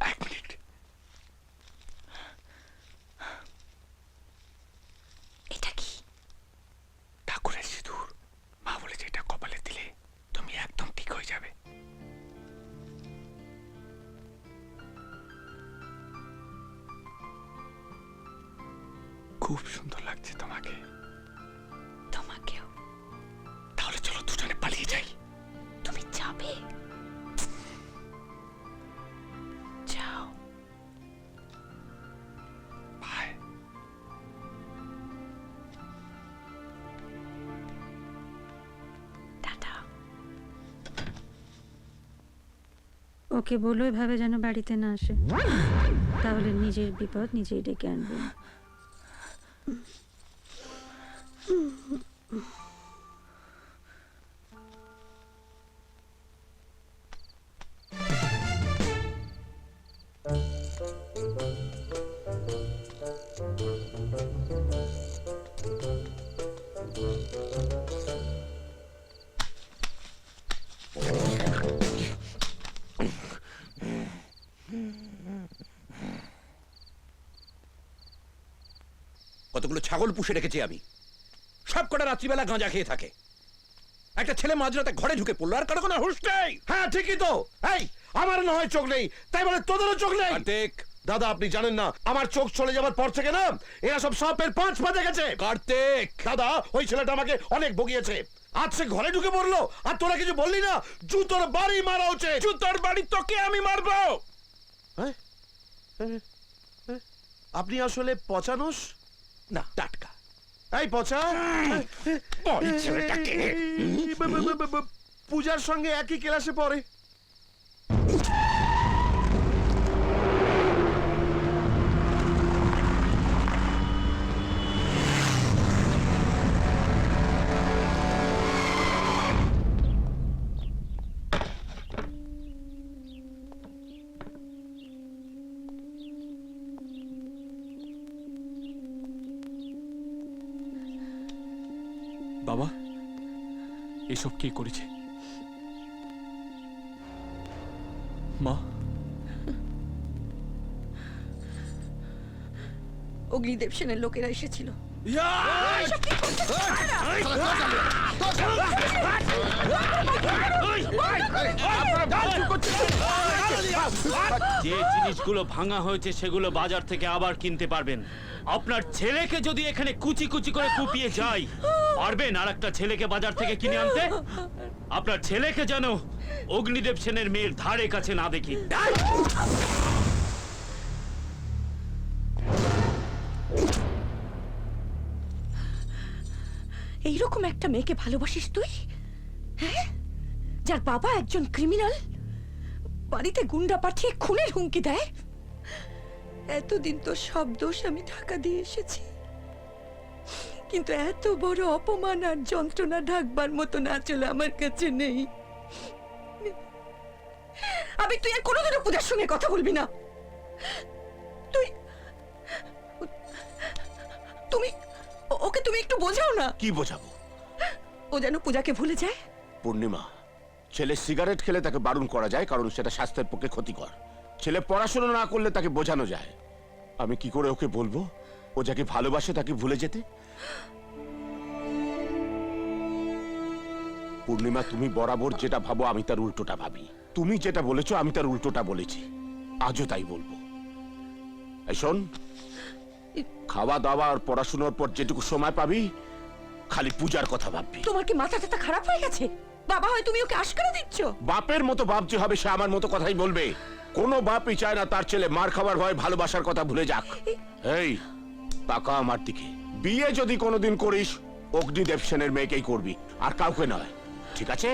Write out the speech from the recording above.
এক এটা কি? ঠাকুরের সিঁদুর। মা বলেছে এটা কপালে দিলে তুমি একদম ঠিক হয়ে যাবে। খুব সুন্দর লাগছে তোমাকে। তোমাকেও। তাহলে চলো দুজনে পালিয়ে যাই। তুমি যাবে? ওকে বলো এভাবে যেন বাড়িতে না আসে। তাহলে নিজের বিপদ নিজেই ডেকে আনবে। কতগুলো ছাগল পুষে রেখেছি আমি। সব কটা রাত্রিবেলা গাঁজা খেয়ে থাকে। একটা ছেলে মাঝরাতে ঘরে ঢুকে পড়ল আর কারও কোনো হুঁশ নেই। হ্যাঁ ঠিকই তো। এই আমার না হয় চোখ নেই তাই বলে তোদেরও চোখ নেই। কার্তিক। দাদা আপনি জানেন না আমার চোখ চলে যাবার পর থেকে না এরা সব সাপের পাঁচ পা গেছে। কার্তিক। দাদা ওই ছেলেটা আমাকে অনেক বগিয়েছে আজ সে ঘরে ঢুকে পড়ল আর তোরা কিছু বললি না? জুতোর বাড়ি মারা উচিত। জুতোর বাড়ি তোকে আমি মারবো। হ্যাঁ? হ্যাঁ? হ্যাঁ? আপনি আসলে পচানুস? না টাটকা এই পচা বল ছেলেটাকে পূজার সঙ্গে একই ক্লাসে পড়ে বাবা এসব কে করেছে মা অগ্নিদেব সেনের লোকেরা এসেছিল যে জিনিসগুলো ভাঙা হয়েছে সেগুলো বাজার থেকে আবার কিনতে পারবেন। আপনার ছেলেকে যদি এখানে কুচি কুচি করে কুপিয়ে যায়, পারবেন আর একটা ছেলেকে বাজার থেকে কিনে আনতে? আপনার ছেলেকে যেন অগ্নিদেব সেনের মেয়ের ধারে কাছে না দেখি। এইরকম একটা মেয়েকে ভালোবাসিস তুই? হ্যাঁ? যার বাবা একজন ক্রিমিনাল? বাড়িতে গুন্ডা পাঠিয়ে খুনের হুমকি দেয়? এতদিন তো সব দোষ আমি ঢাকা দিয়ে এসেছি। কিন্তু এত বড় অপমান আর যন্ত্রণা ঢাকবার মতো না চলে আমার কাছে নেই। আমি তুই আর কোনোদিনও পূজার সঙ্গে কথা বলবি না। তুই তুমি ওকে তুমি একটু বোঝাও না। কি বোঝাবো? ও যেন পূজাকে ভুলে যায়। পূর্ণিমা ছেলে সিগারেট খেলে তাকে বারণ করা যায়, কারণ সেটা স্বাস্থ্যের পক্ষে ক্ষতিকর। ছেলে পড়াশোনা না করলে তাকে বোঝানো যায়। আমি কি করে ওকে বলব? ও যাকে ভালোবাসে তাকে ভুলে যেতে? পূর্ণিমা, তুমি বরাবর যেটা ভাবো আমি তার উল্টোটা ভাবি। তুমি যেটা বলেছ আমি তার উল্টোটা বলেছি। আজও তাই বলব। শোন খাওয়া দাওয়া আর পড়াশোনার পর যেটুকু সময় পাবি, খালি পূজার কথা ভাববি। তোমার কি মাথা খারাপ হয়ে গেছে? বাবা হয় তুমি ওকে আশকারা দিচ্ছ? বাপের মতো বাপ যে হবে সে আমার মতো কথাই বলবে। কোনো বাপই চায় না তার ছেলে মার খাবার ভয় ভালোবাসার কথা ভুলে যাক। এই তাকা আমার দিকে। বিয়ে যদি কোনোদিন করিস অগ্নিদেব সেনের মেয়েকেই করবি আর কাউকে নয়। ঠিক আছে?